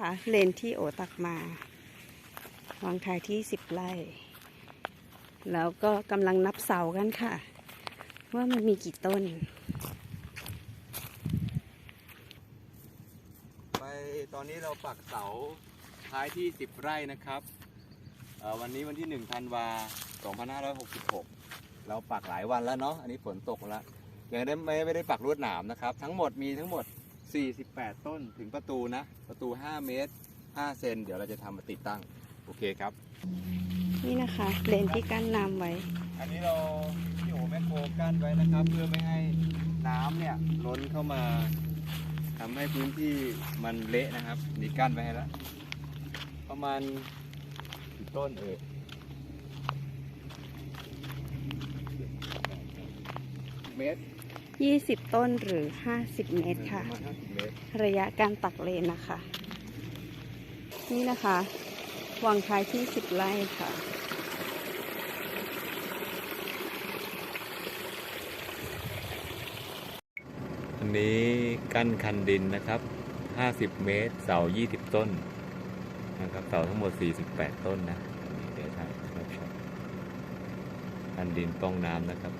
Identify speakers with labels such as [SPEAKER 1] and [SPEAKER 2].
[SPEAKER 1] ค่ะ เลนที่โอตักมาวางท้ายที่สิบไร่ แล้วก็กำลังนับเสากันค่ะ ว่ามันมีกี่ต้น
[SPEAKER 2] ไปตอนนี้เราปักเสาท้ายที่10ไร่นะครับ วันนี้วันที่1ธันวา2566 เราปักหลายวันแล้วเนาะ อันนี้ฝนตกแล้ว ยังได้ไม่ไม่ได้ปักลวดหนามนะครับ ทั้งหมดมีทั้งหมด 48 ต้นถึงประตูนะ ประตู 5 เมตร 5 เซน เดี๋ยวเราจะทำมาติดตั้ง โอเคครับ
[SPEAKER 1] นี่นะคะเลนที่กั้นน้ำไว้
[SPEAKER 2] อันนี้เราที่โอแมคโครกั้นไว้นะครับ เพื่อไม่ให้น้ำเนี่ยล้นเข้ามาทำให้พื้นที่มันเละนะครับ นี่กั้นไว้ให้แล้ว ประมาณกี่ต้นเอ่ยเมตร
[SPEAKER 1] 20 ต้นหรือ 50 เมตรค่ะ
[SPEAKER 2] ระมาณห้าสิบเมตร
[SPEAKER 1] ระยะการตักเลนนะคะ นี่นะคะวางท้ายที่ 10 ไร่ค่ะ
[SPEAKER 2] อันนี้กั้นคันดินนะครับ 50 เมตร เสา 20 ต้นนะครับ เสาทั้งหมด 48 ต้นนะอันนะเดี๋ยวถ่ายรับชมคันดินป้องน้ำนะครับ